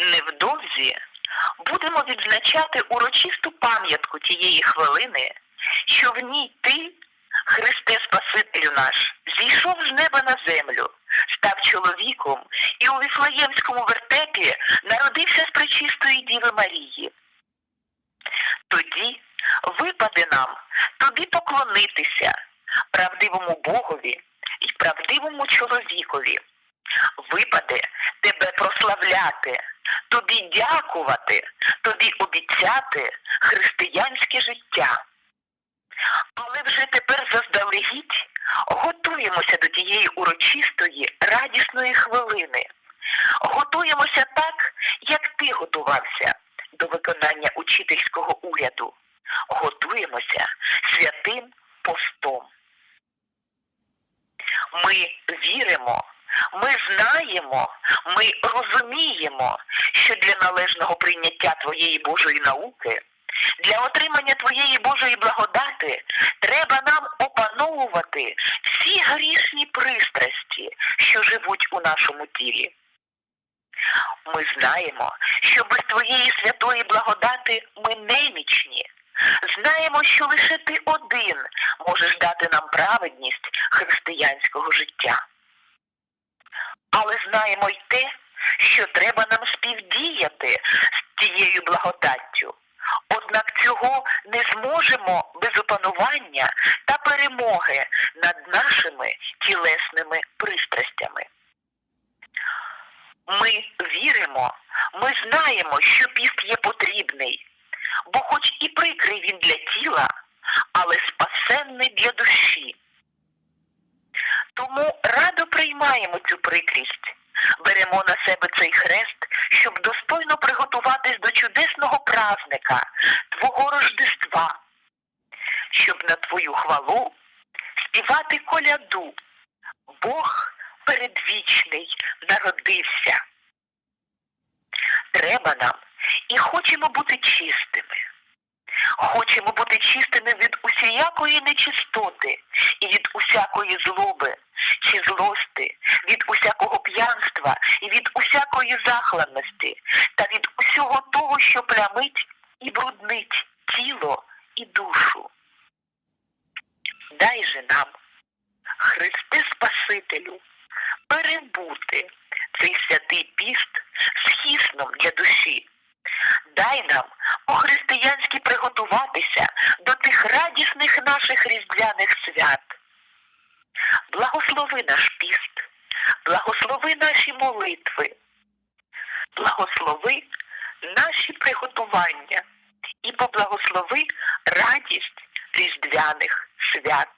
Невдовзі будемо відзначати урочисту пам'ятку тієї хвилини, що в ній ти, Христе Спасителю наш, зійшов з неба на землю, став чоловіком і у Віфлеємському вертепі народився з пречистої Діви Марії. Тоді випаде нам тобі поклонитися правдивому Богові і правдивому чоловікові. Випаде тебе прославляти, тобі дякувати, тобі обіцяти християнське життя. Але вже тепер заздалегідь готуємося до тієї урочистої, радісної хвилини. Готуємося так, як ти готувався до виконання учительського уряду. Готуємося святим постом. Ми віримо, ми знаємо, ми розуміємо, що для належного прийняття твоєї Божої науки, для отримання твоєї Божої благодати треба нам опановувати всі грішні пристрасті, що живуть у нашому тілі. Ми знаємо, що без твоєї святої благодати ми немічні. Знаємо, що лише ти один можеш дати нам праведність християнського життя. Але знаємо й те, що треба нам співдіяти з тією благодаттю. Однак цього не зможемо без опанування та перемоги над нашими тілесними пристрастями. Ми віримо, ми знаємо, що піст є потрібний, бо хоч і прикрий він для тіла, але спасенний для душі. Приймаємо цю прикрість, беремо на себе цей хрест, щоб достойно приготуватись до чудесного празника, Твого Рождества, щоб на Твою хвалу співати коляду. Бог передвічний народився. Треба нам і хочемо бути чистими. Хочемо бути чистими від усіякої нечистоти і від усякої злоби чи злости, від усякого п'янства і від усякої захладності та від усього того, що плямить і бруднить тіло і душу. Дай же нам, Христе Спасителю, перебути цей святий піст схисном для душі. Дай нам по-християнськи приготуватися до тих радісних наших різдвяних свят. Благослови наш піст, благослови наші молитви, благослови наші приготування. І поблагослови радість різдвяних свят.